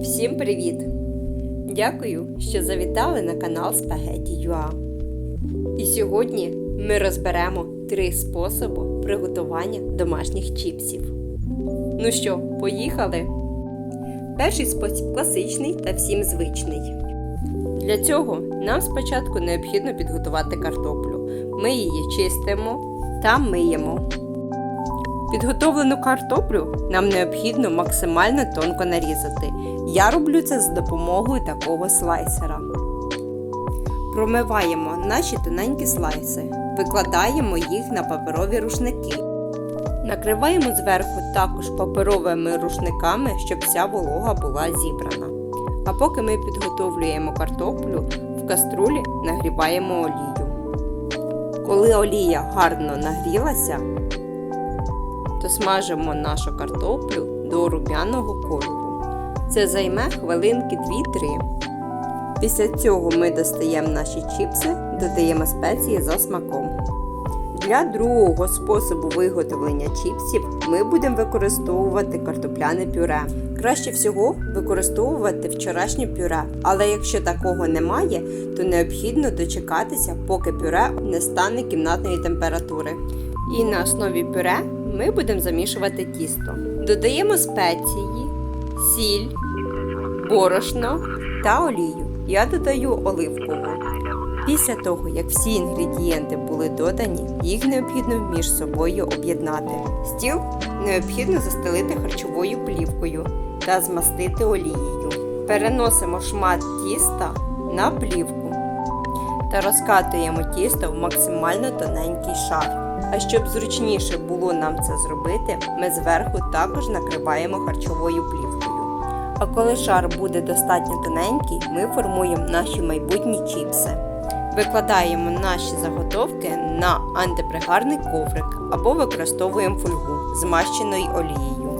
Всім привіт! Дякую, що завітали на канал Spaghetti.ua. І сьогодні ми розберемо три способи приготування домашніх чіпсів. Ну що, поїхали? Перший спосіб класичний та всім звичний. Для цього нам спочатку необхідно підготувати картоплю. Ми її чистимо та миємо. Підготовлену картоплю нам необхідно максимально тонко нарізати. Я роблю це за допомогою такого слайсера. Промиваємо наші тоненькі слайси, викладаємо їх на паперові рушники. Накриваємо зверху також паперовими рушниками, щоб вся волога була зібрана. А поки ми підготовлюємо картоплю, в каструлі нагріваємо олію. Коли олія гарно нагрілася, то смажимо нашу картоплю до рум'яного кольору. Це займе хвилинки 2-3. Після цього ми достаємо наші чіпси, додаємо спеції за смаком. Для другого способу виготовлення чіпсів ми будемо використовувати картопляне пюре. Краще всього використовувати вчорашнє пюре, але якщо такого немає, то необхідно дочекатися, поки пюре не стане кімнатної температури. І на основі пюре ми будемо замішувати тісто. Додаємо спеції, сіль, борошно та олію. Я додаю оливкову. Після того, як всі інгредієнти були додані, їх необхідно між собою об'єднати. Стіл необхідно застелити харчовою плівкою та змастити олією. Переносимо шмат тіста на плівку та розкатуємо тісто в максимально тоненький шар. А щоб зручніше було нам це зробити, ми зверху також накриваємо харчовою плівкою. А коли шар буде достатньо тоненький, ми формуємо наші майбутні чіпси. Викладаємо наші заготовки на антипригарний коврик або використовуємо фольгу, змащеною олією.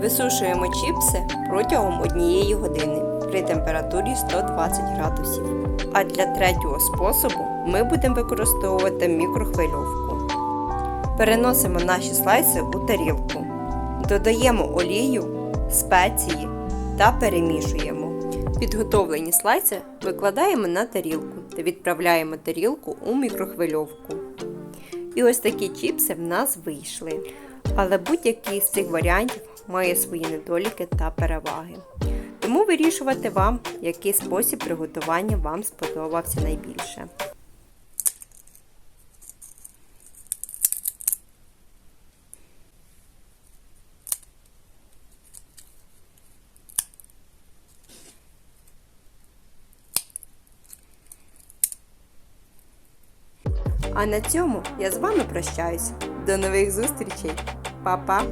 Висушуємо чіпси протягом однієї години при температурі 120 градусів. А для третього способу ми будемо використовувати мікрохвильовку. Переносимо наші слайси у тарілку. Додаємо олію, спеції та перемішуємо. Підготовлені слайси викладаємо на тарілку та відправляємо тарілку у мікрохвильовку. І ось такі чіпси в нас вийшли. Але будь-який з цих варіантів має свої недоліки та переваги. Тому вирішувати вам, який спосіб приготування вам сподобався найбільше. А на цьому я з вами прощаюсь. До нових зустрічей. Па-па!